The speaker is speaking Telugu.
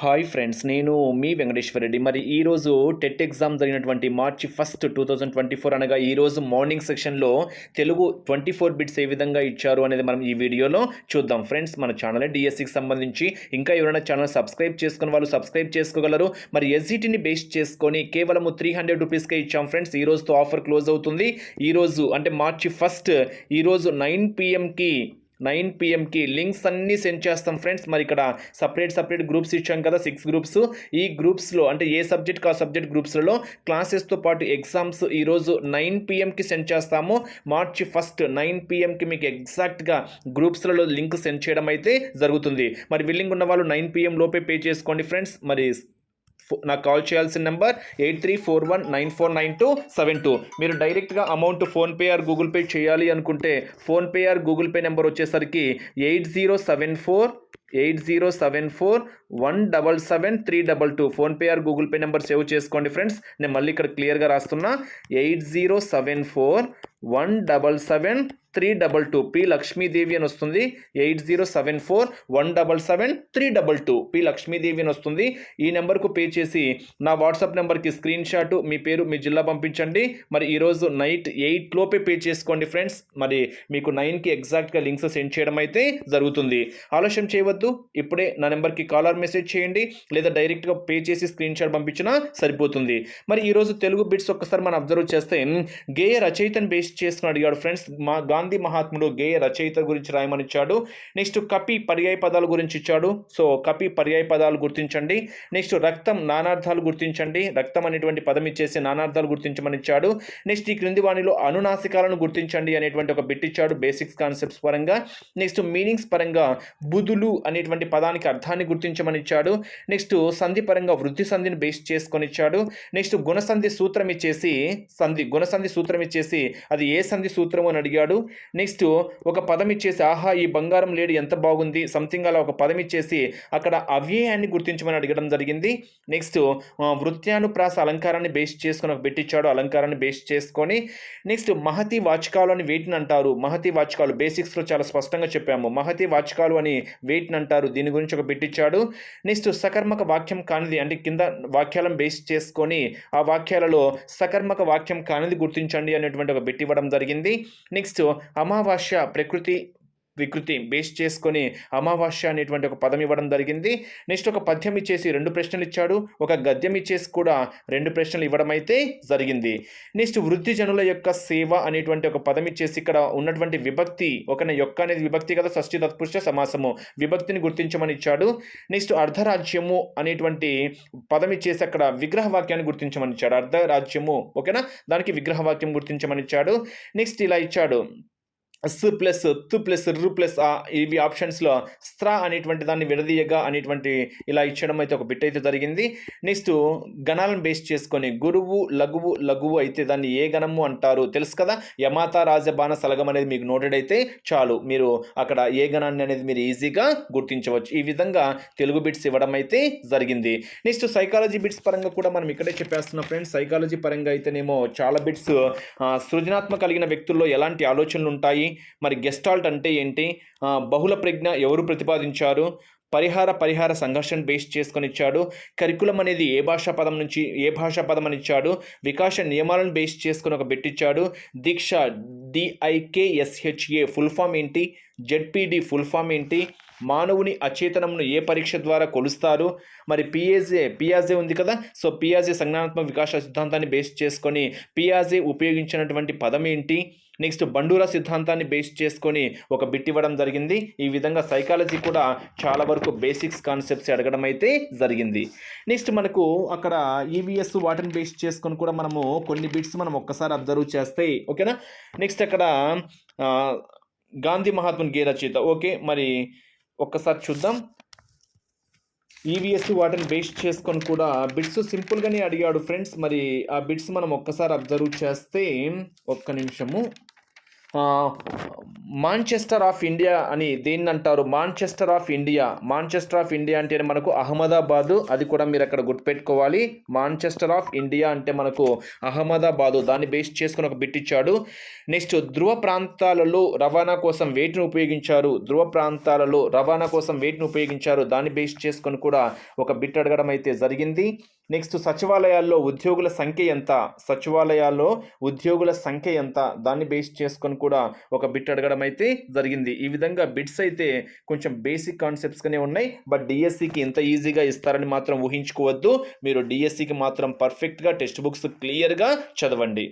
హాయ్ ఫ్రెండ్స్ నేను మీ వెంకటేశ్వర రెడ్డి. మరి ఈరోజు టెట్ ఎగ్జామ్ జరిగినటువంటి March first two thousand twenty four అనగా ఈరోజు మార్నింగ్ సెక్షన్లో తెలుగు ట్వంటీ ఫోర్ బిట్స్ ఏ విధంగా ఇచ్చారు అనేది మనం ఈ వీడియోలో చూద్దాం. ఫ్రెండ్స్ మన ఛానల్ డిఎస్సికి సంబంధించి ఇంకా ఎవరైనా ఛానల్ సబ్స్క్రైబ్ చేసుకున్న వాళ్ళు సబ్స్క్రైబ్ చేసుకోగలరు. మరి ఎస్జిటిని బేస్ చేసుకొని కేవలము త్రీ హండ్రెడ్ రూపీస్కే ఇచ్చాం ఫ్రెండ్స్ ఈ రోజుతో ఆఫర్ క్లోజ్ అవుతుంది. ఈరోజు అంటే మార్చి ఫస్ట్ ఈరోజు నైన్ పిఎంకి నైన్ పిఎంకి లింక్స్ అన్నీ సెండ్ చేస్తాం ఫ్రెండ్స్. మరి ఇక్కడ సపరేట్ సపరేట్ గ్రూప్స్ ఇచ్చాం కదా సిక్స్ గ్రూప్స్ ఈ గ్రూప్స్లో అంటే ఏ సబ్జెక్ట్ ఆ సబ్జెక్ట్ గ్రూప్స్లలో క్లాసెస్తో పాటు ఎగ్జామ్స్ ఈరోజు నైన్ పిఎంకి సెండ్ చేస్తాము. మార్చి ఫస్ట్ నైన్ పిఎంకి మీకు ఎగ్జాక్ట్గా గ్రూప్స్లలో లింక్ సెండ్ చేయడం అయితే జరుగుతుంది. మరి విల్లింగ్ ఉన్న వాళ్ళు నైన్ పిఎం లోపే పే చేసుకోండి ఫ్రెండ్స్. మరి నాకు కాల్ చేయాల్సిన number eight three four one nine four nine two seven two. మీరు డైరెక్ట్గా amount PhonePe or Google pay చేయాలి అనుకుంటే PhonePe or Google pay number వచ్చేసరికి eight zero seven four eight zero seven four one double seven three double two. PhonePe or Google pay number save చేసుకోండి ఫ్రెండ్స్. నేను మళ్ళీ ఇక్కడ క్లియర్గా రాస్తున్నా. Eight zero seven four one double seven three double two P Lakshmidevi అని వస్తుంది. Eight zero seven four one double seven three double two P Lakshmidevi అని వస్తుంది. ఈ నెంబర్కు పే చేసి నా వాట్సాప్ నెంబర్కి స్క్రీన్ షాట్ మీ పేరు మీ జిల్లా పంపించండి. మరి ఈరోజు నైట్ ఎయిట్ లోపే పే చేసుకోండి ఫ్రెండ్స్. మరి మీకు నైన్కి ఎగ్జాక్ట్గా లింక్స్ సెండ్ చేయడం అయితే జరుగుతుంది. ఆలస్యం చేయవద్దు. ఇప్పుడే నా నెంబర్కి కాలర్ మెసేజ్ చేయండి. లేదా డైరెక్ట్గా పే చేసి స్క్రీన్ షాట్ పంపించినా సరిపోతుంది. మరి ఈరోజు తెలుగు బిట్స్ ఒక్కసారి మనం అబ్జర్వ్ చేస్తే గేయ రచయితను బేస్ చేసుకుని అడిగాడు ఫ్రెండ్స్. మా గాంధీ మహాత్ముడు గేయ రచయిత గురించి రాయమని ఇచ్చాడు నెక్స్ట్ కపి పర్యాయ పదాల గురించి ఇచ్చాడు. సో కపి పర్యాయ పదాలు గుర్తించండి. నెక్స్ట్ రక్తం నానార్థాలు గుర్తించండి. రక్తం అనేటువంటి పదం ఇచ్చేసి నానార్థాలు గుర్తించమని ఇచ్చాడు నెక్స్ట్ ఈ క్రింది వాణిలో అనునాసికాలను గుర్తించండి అనేటువంటి ఒక బిట్ ఇచ్చాడు బేసిక్స్ కాన్సెప్ట్స్ పరంగా. నెక్స్ట్ మీనింగ్స్ పరంగా బుధులు అనేటువంటి పదానికి అర్థాన్ని గుర్తించమని ఇచ్చాడు నెక్స్ట్ సంధి పరంగా వృద్ధి సంధిని బేస్ చేసుకొని ఇచ్చాడు నెక్స్ట్ గుణసంధి సూత్రం ఇచ్చేసి సంధి గుణసంధి సూత్రం ఇచ్చేసి అది ఏ సంధి సూత్రం అని అడిగాడు. నెక్స్ట్ ఒక పదం ఇచ్చేసి ఆహా ఈ బంగారం లేడు ఎంత బాగుంది? సంథింగ్ అలా ఒక పదం ఇచ్చేసి అక్కడ అవ్యయాన్ని గుర్తించమని అడగడం జరిగింది. నెక్స్ట్ వృత్యానుప్రాస అలంకారాన్ని బేస్ చేసుకొని ఒక పెట్టించాడు అలంకారాన్ని బేస్ చేసుకొని నెక్స్ట్ మహతి వాచకాలు అని వేటిని అంటారు. మహతి వాచకాలు బేసిక్స్లో చాలా స్పష్టంగా చెప్పాము. మహతి వాచకాలు అని వేటిని అంటారు. దీని గురించి ఒక పెట్టించాడు నెక్స్ట్ సకర్మక వాక్యం కానిది అంటే కింద వాక్యాలను బేస్ చేసుకొని ఆ వాక్యాలలో సకర్మక వాక్యం కానిది గుర్తించండి అనేటువంటి ఒక పెట్టివ్వడం ఇవ్వడం జరిగింది. నెక్స్ట్ అమావాస్య ప్రకృతి వికృతి బేస్ చేసుకొని అమావాస్య అనేటువంటి ఒక పదం ఇవ్వడం జరిగింది. నెక్స్ట్ ఒక పద్యం ఇచ్చేసి రెండు ప్రశ్నలు ఇచ్చాడు. ఒక గద్యం ఇచ్చేసి కూడా రెండు ప్రశ్నలు ఇవ్వడం అయితే జరిగింది. నెక్స్ట్ వృద్ధి జనుల యొక్క సేవ అనేటువంటి ఒక పదం ఇచ్చేసి ఇక్కడ ఉన్నటువంటి విభక్తి ఒక యొక్క అనేది విభక్తి కదా షష్ఠి తత్పురుష సమాసము. విభక్తిని గుర్తించమని ఇచ్చాడు. నెక్స్ట్ అర్ధరాజ్యము అనేటువంటి పదం ఇచ్చేసి అక్కడ విగ్రహ వాక్యాన్ని గుర్తించమని ఇచ్చాడు. అర్ధరాజ్యము ఓకేనా? దానికి విగ్రహ వాక్యం గుర్తించమని ఇచ్చాడు. నెక్స్ట్ ఇలా ఇచ్చాడు. స్ ప్లస్ తు ప్లస్ రు ప్లస్ ఆ ఇవి ఆప్షన్స్లో స్త్ర అనేటువంటి దాన్ని విడదీయగా అనేటువంటి ఇలా ఇచ్చడం అయితే ఒక బిట్ అయితే జరిగింది. నెక్స్ట్ గణాలను బేస్ చేసుకొని గురువు లఘువు లఘువు అయితే దాన్ని ఏ గణము అంటారు తెలుసు కదా? యమాత రాజబాణ సలగం అనేది మీకు నోటెడ్ అయితే చాలు. మీరు అక్కడ ఏ గణాన్ని అనేది మీరు ఈజీగా గుర్తించవచ్చు. ఈ విధంగా తెలుగు బిట్స్ ఇవ్వడం అయితే జరిగింది. నెక్స్ట్ సైకాలజీ బిట్స్ పరంగా కూడా మనం ఇక్కడే చెప్పేస్తున్నాం ఫ్రెండ్స్ సైకాలజీ పరంగా అయితేనేమో చాలా బిట్స్ సృజనాత్మక కలిగిన వ్యక్తుల్లో ఎలాంటి ఆలోచనలు ఉంటాయి? మరి గెస్టాల్ట్ అంటే ఏంటి? బహుళ ప్రజ్ఞ ఎవరు ప్రతిపాదించారు? పరిహార పరిహార సంఘర్షణ బేస్ చేసుకొని ఇచ్చాడు. కరికులం అనేది ఏ భాషా పదం నుంచి ఏ భాషా పదం అని ఇచ్చాడు. వికాస నియమాలను బేస్ చేసుకుని ఒక బెట్టిచ్చాడు దీక్ష D I K S H A full form ఏంటి? Z P D full form ఏంటి? మానవుని అచేతనంను ఏ పరీక్ష ద్వారా కొలుస్తారు? మరి పిఏజే పియాజే ఉంది కదా? సో పియాజే సంజ్ఞానాత్మక వికాస సిద్ధాంతాన్ని బేస్ చేసుకొని పియాజే ఉపయోగించినటువంటి పదం ఏంటి? నెక్స్ట్ బండూరా సిద్ధాంతాన్ని బేస్ చేసుకొని ఒక బిట్ ఇవ్వడం జరిగింది. ఈ విధంగా సైకాలజీ కూడా చాలా వరకు బేసిక్స్ కాన్సెప్ట్స్ అడగడం అయితే జరిగింది. నెక్స్ట్ మనకు అక్కడ ఈవీఎస్ వాటిని బేస్ చేసుకొని కూడా మనము కొన్ని బిట్స్ మనం ఒక్కసారి అబ్జర్వ్ చేస్తే ఓకేనా? నెక్స్ట్ అక్కడ గాంధీ మహాత్ముని గే రచయిత ఓకే? మరి ఒక్కసారి చూద్దాం. ఈవీఎస్ వాటిని బేస్ చేసుకొని కూడా బిట్స్ సింపుల్గానే అడిగాడు ఫ్రెండ్స్. మరి ఆ బిట్స్ మనం ఒక్కసారి అబ్జర్వ్ చేస్తే ఒక్క నిమిషము. మాంచెస్టర్ ఆఫ్ ఇండియా అని దేన్ని అంటారు. Manchester of India. Manchester of India అంటే మనకు అహ్మదాబాదు. అది కూడా మీరు అక్కడ గుర్తుపెట్టుకోవాలి. మాంచెస్టర్ ఆఫ్ ఇండియా అంటే మనకు అహ్మదాబాదు. దాన్ని బేస్ చేసుకుని ఒక బిట్ ఇచ్చాడు. నెక్స్ట్ ధ్రువ ప్రాంతాలలో రవాణా కోసం వేటిని ఉపయోగించారు? ధ్రువ ప్రాంతాలలో రవాణా కోసం వేటిని ఉపయోగించారు? దాన్ని బేస్ చేసుకొని కూడా ఒక బిట్ అడగడం అయితే జరిగింది. నెక్స్ట్ సచివాలయాల్లో ఉద్యోగుల సంఖ్య ఎంత? సచివాలయాల్లో ఉద్యోగుల సంఖ్య ఎంత? దాన్ని బేస్ చేసుకొని కూడా ఒక బిట్ అడగడం అయితే జరిగింది. ఈ విధంగా బిట్స్ అయితే కొంచెం బేసిక్ కాన్సెప్ట్స్గానే ఉన్నాయి. బట్ డిఎస్సికి ఎంత ఈజీగా ఇస్తారని మాత్రం ఊహించుకోవద్దు. మీరు డిఎస్సికి మాత్రం పర్ఫెక్ట్గా టెక్స్ట్ బుక్స్ క్లియర్గా చదవండి.